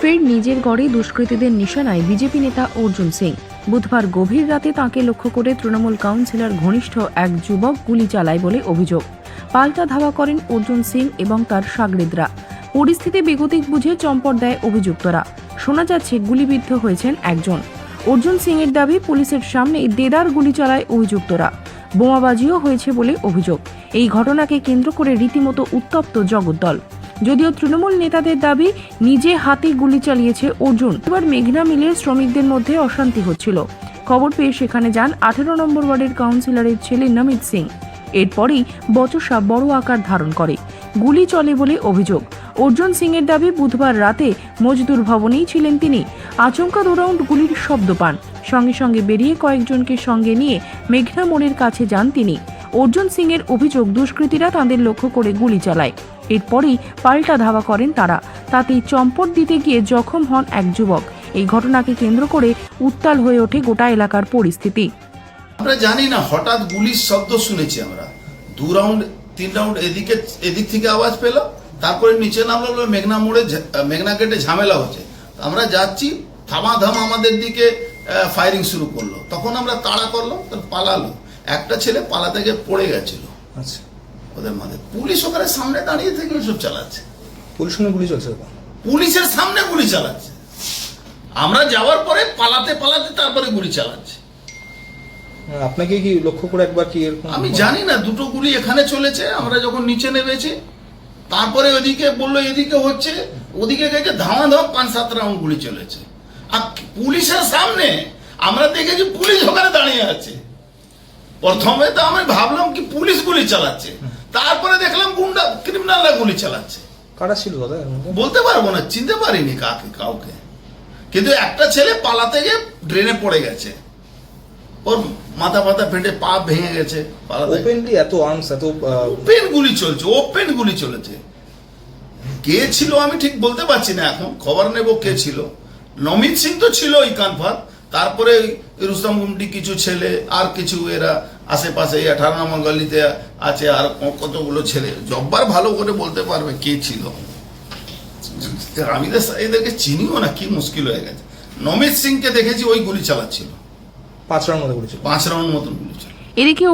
ফের নিজের গড়ে দুষ্কৃতীদের নিশানায় বিজেপি নেতা অর্জুন সিং। বুধবার গভীর রাতে তাকে লক্ষ্য করে তৃণমূল কাউন্সিলর ঘনিষ্ঠ এক যুবক গুলি চালায় বলে অভিযোগ। পাল্টা ধাওয়া করেন অর্জুন সিং এবং তার সাগরেদরা। পরিস্থিতি বেগতিক বুঝে চম্পট দেয় অভিযুক্তরা। শোনা যাচ্ছে গুলিবিদ্ধ হয়েছেন একজন। অর্জুন সিং এর দাবি, পুলিশের সামনে দেদার গুলি চালায় অভিযুক্তরা। বোমাবাজিও হয়েছে বলে অভিযোগ। এই ঘটনাকে কেন্দ্র করে রীতিমতো উত্তপ্ত জগদ্দল। যদিও তৃণমূল নেতাদের দাবি, নিজে হাতে গুলি চালিয়েছে অর্জুন। এবার মেঘনা মিলে শ্রমিকদের মধ্যে অশান্তি হচ্ছিল। খবর পেয়ে সেখানে যান আঠেরো নম্বর ওয়ার্ডের কাউন্সিলরের ছেলে নমিত সিং। এরপরেই বচসা বড় আকার ধারণ করে। গুলি চলে বলে অভিযোগ। অর্জুন সিং এর দাবি, বুধবার রাতে মজদুর ভবনেই ছিলেন তিনি। আচমকা দু রাউন্ড গুলির শব্দ পান। সঙ্গে সঙ্গে বেরিয়ে কয়েকজনকে সঙ্গে নিয়ে মেঘনা মোড়ের কাছে যান তিনি। অর্জুন সিং এর অভিযোগ, দুষ্কৃতীরা তাদের লক্ষ্য করে গুলি চালায়। এরপরেই পাল্টা ধাওয়া করেন তারা। তাতেই চম্পট দিতে গিয়ে জখম হন এক যুবক। এই ঘটনাকে কেন্দ্র করে উত্তাল হয়ে ওঠে গোটা এলাকার পরিস্থিতি। আমরা জানি না হঠাৎ গুলির শব্দ শুনেছি আমরা। দু রাউন্ড তিন রাউন্ড এদিকে এদিক থেকে আওয়াজ পেল তারপরে নিচে নামলো মেঘনা মোড়ে ঝা- মেঘনা গেটে ঝামেলা হচ্ছে। আমরা যাচ্ছি থামাধাম আমাদের দিকে ফায়ারিং শুরু করল। তখন আমরা তাড়া করল পালালো। একটা ছেলে পালাতে গিয়ে পড়ে গেছিল। আচ্ছা। ওদের মাঝে পুলিশ ওখানে সামনে দাঁড়িয়ে থেকে সব চালাচ্ছে। পুলিশ সঙ্গে গুলি চলছে পুলিশের সামনে গুলি চালাচ্ছে। আমরা যাওয়ার পরে পালাতে পালাতে তারপরে গুলি চালাচ্ছে। হ্যাঁ, আপনাকে কি লক্ষ্য করে একবার কি আমি জানি না দুটো গুলি এখানে চলেছে আমরা যখন নিচে নেমেছি তারপরে ওদিকে বলল এদিকে হচ্ছে ওদিকে গেছে ধাওয়া ধাওয়া পাঁচ সাত রাউন্ড গুলি চলেছে। আর পুলিশের সামনে আমরা দেখেছি পুলিশ ওখানে দাঁড়িয়ে আছে। প্রথমে তো আমি ভাবলাম কি পুলিশ গুলি চালাচ্ছে। তারপরে দেখলাম গুন্ডা ক্রিমিনালরা গুলি চালাচ্ছে। কারা ছিল দাদা বলতে পারব না চিনতে পারিনি কাকে কাউকে। কিন্তু একটা ছেলে পালাতে গিয়ে ড্রেনে পড়ে গেছে। ওর মাথা ফাথা ফেটে পা ভেঙে গেছে পালাতে। ওপেনলি এত আর্মস এত ওপেন গুলি চলছে ওপেন গুলি চলেছে। কে ছিল আমি ঠিক বলতে পারছি না এখন খবর নেব কে ছিল। নমিত সিং তো ছিল ওই কানফার তারপরে রুস্তম গুমটি কিছু ছেলে আর কিছু এরা আশেপাশে এই আঠারো নম্বর গলিতে আছে আর কতগুলো ছেলে। জব্বার ভালো করে বলতে পারবে কে ছিল। আমি এদেরকে চিনিও না কি মুশকিল হয়ে গেছে। নমিত সিংকে দেখেছি ওই গুলি চালাচ্ছিল। পাঁচ রাউন্ড মতো গুলি পাঁচ রাউন্ড মতন গুলি চালা এদিকে